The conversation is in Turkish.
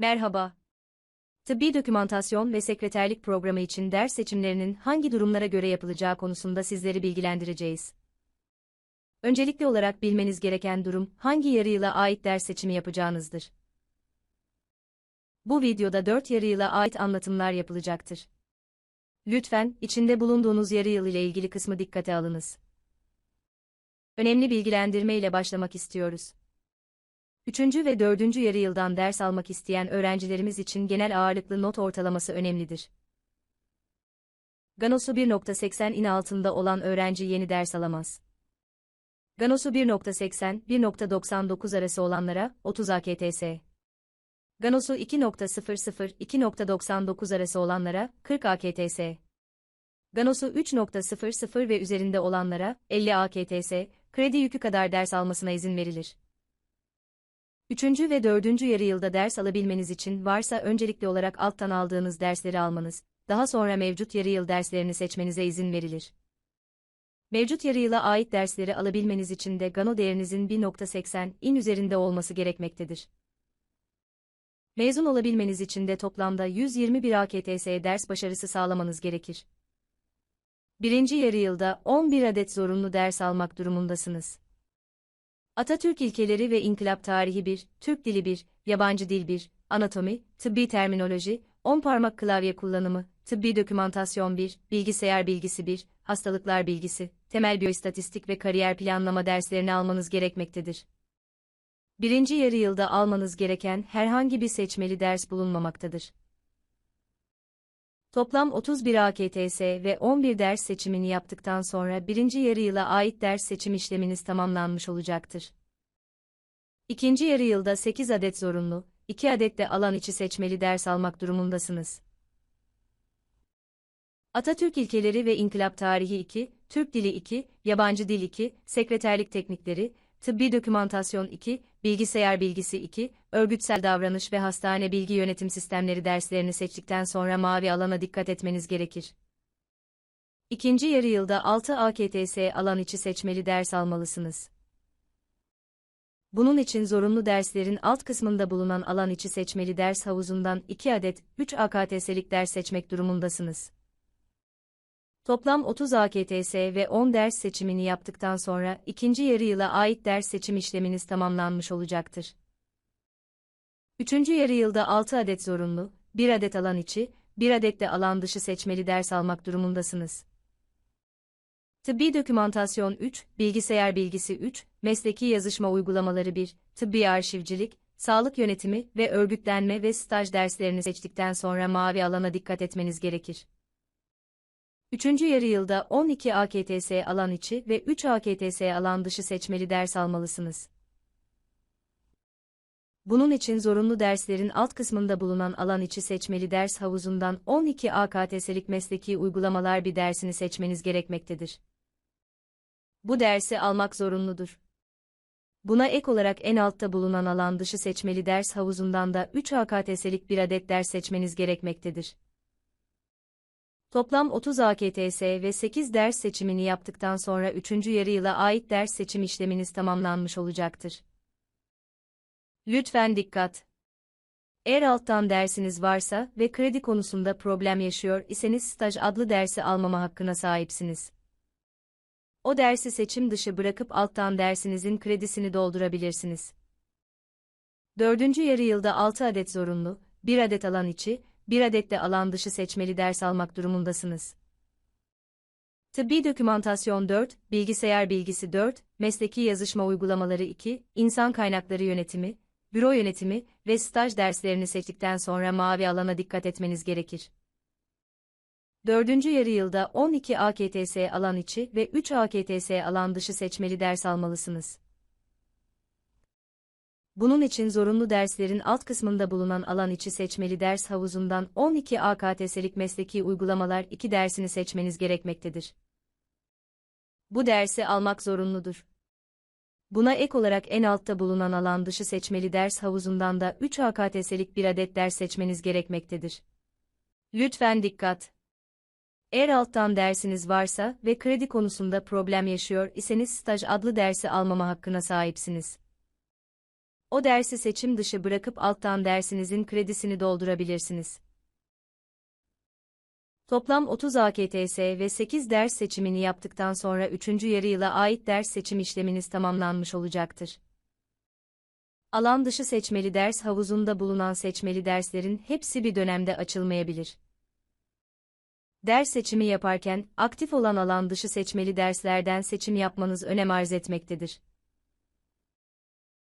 Merhaba. Tıbbi dokümantasyon ve sekreterlik programı için ders seçimlerinin hangi durumlara göre yapılacağı konusunda sizleri bilgilendireceğiz. Öncelikli olarak bilmeniz gereken durum, hangi yarı yıla ait ders seçimi yapacağınızdır. Bu videoda 4 yarı yıla ait anlatımlar yapılacaktır. Lütfen, içinde bulunduğunuz yarı yıl ile ilgili kısmı dikkate alınız. Önemli bilgilendirme ile başlamak istiyoruz. Üçüncü ve dördüncü yarı yıldan ders almak isteyen öğrencilerimiz için genel ağırlıklı not ortalaması önemlidir. Ganosu 1.80 in altında olan öğrenci yeni ders alamaz. Ganosu 1.80, 1.99 arası olanlara 30 AKTS. Ganosu 2.00, 2.99 arası olanlara 40 AKTS. Ganosu 3.00 ve üzerinde olanlara 50 AKTS, kredi yükü kadar ders almasına izin verilir. Üçüncü ve dördüncü yarı yılda ders alabilmeniz için varsa öncelikli olarak alttan aldığınız dersleri almanız, daha sonra mevcut yarı yıl derslerini seçmenize izin verilir. Mevcut yarı yıla ait dersleri alabilmeniz için de Gano değerinizin 1.80 in üzerinde olması gerekmektedir. Mezun olabilmeniz için de toplamda 121 AKTS ders başarısı sağlamanız gerekir. Birinci yarı yılda 11 adet zorunlu ders almak durumundasınız. Atatürk ilkeleri ve İnkılap tarihi 1, Türk dili 1, yabancı dil 1, anatomi, tıbbi terminoloji, 10 parmak klavye kullanımı, tıbbi dokümantasyon 1, bilgisayar bilgisi 1, hastalıklar bilgisi, temel biyoistatistik ve kariyer planlama derslerini almanız gerekmektedir. Birinci yarı yılda almanız gereken herhangi bir seçmeli ders bulunmamaktadır. Toplam 31 AKTS ve 11 ders seçimini yaptıktan sonra birinci yarı yıla ait ders seçim işleminiz tamamlanmış olacaktır. İkinci yarı yılda 8 adet zorunlu, 2 adet de alan içi seçmeli ders almak durumundasınız. Atatürk ilkeleri ve İnkılap tarihi 2, Türk dili 2, yabancı dil 2, sekreterlik teknikleri, tıbbi dokümantasyon 2, bilgisayar bilgisi 2, örgütsel davranış ve hastane bilgi yönetim sistemleri derslerini seçtikten sonra mavi alana dikkat etmeniz gerekir. İkinci yarı yılda 6 AKTS alan içi seçmeli ders almalısınız. Bunun için zorunlu derslerin alt kısmında bulunan alan içi seçmeli ders havuzundan 2 adet 3 AKTS'lik ders seçmek durumundasınız. Toplam 30 AKTS ve 10 ders seçimini yaptıktan sonra ikinci yarı yıla ait ders seçim işleminiz tamamlanmış olacaktır. Üçüncü yarı yılda 6 adet zorunlu, 1 adet alan içi, 1 adet de alan dışı seçmeli ders almak durumundasınız. Tıbbi dokümantasyon 3, bilgisayar bilgisi 3, mesleki yazışma uygulamaları 1, tıbbi arşivcilik, sağlık yönetimi ve örgütlenme ve staj derslerini seçtikten sonra mavi alana dikkat etmeniz gerekir. Üçüncü yarı yılda 12 AKTS alan içi ve 3 AKTS alan dışı seçmeli ders almalısınız. Bunun için zorunlu derslerin alt kısmında bulunan alan içi seçmeli ders havuzundan 12 AKTS'lik mesleki uygulamalar bir dersini seçmeniz gerekmektedir. Bu dersi almak zorunludur. Buna ek olarak en altta bulunan alan dışı seçmeli ders havuzundan da 3 AKTS'lik bir adet ders seçmeniz gerekmektedir. Toplam 30 AKTS ve 8 ders seçimini yaptıktan sonra 3. yarı yıla ait ders seçim işleminiz tamamlanmış olacaktır. Lütfen dikkat! Eğer alttan dersiniz varsa ve kredi konusunda problem yaşıyor iseniz staj adlı dersi almama hakkına sahipsiniz. O dersi seçim dışı bırakıp alttan dersinizin kredisini doldurabilirsiniz. Dördüncü yarı yılda 6 adet zorunlu, 1 adet alan içi, bir adet de alan dışı seçmeli ders almak durumundasınız. Tıbbi dokümantasyon 4, bilgisayar bilgisi 4, mesleki yazışma uygulamaları 2, insan kaynakları yönetimi, büro yönetimi ve staj derslerini seçtikten sonra mavi alana dikkat etmeniz gerekir. Dördüncü yarı yılda 12 AKTS alan içi ve 3 AKTS alan dışı seçmeli ders almalısınız. Bunun için zorunlu derslerin alt kısmında bulunan alan içi seçmeli ders havuzundan 12 AKTS'lik mesleki uygulamalar 2 dersini seçmeniz gerekmektedir. Bu dersi almak zorunludur. Buna ek olarak en altta bulunan alan dışı seçmeli ders havuzundan da 3 AKTS'lik bir adet ders seçmeniz gerekmektedir. Lütfen dikkat! Eğer alttan dersiniz varsa ve kredi konusunda problem yaşıyor iseniz staj adlı dersi almama hakkına sahipsiniz. O dersi seçim dışı bırakıp alttan dersinizin kredisini doldurabilirsiniz. Toplam 30 AKTS ve 8 ders seçimini yaptıktan sonra 3. yarı yıla ait ders seçim işleminiz tamamlanmış olacaktır. Alan dışı seçmeli ders havuzunda bulunan seçmeli derslerin hepsi bir dönemde açılmayabilir. Ders seçimi yaparken aktif olan alan dışı seçmeli derslerden seçim yapmanız önem arz etmektedir.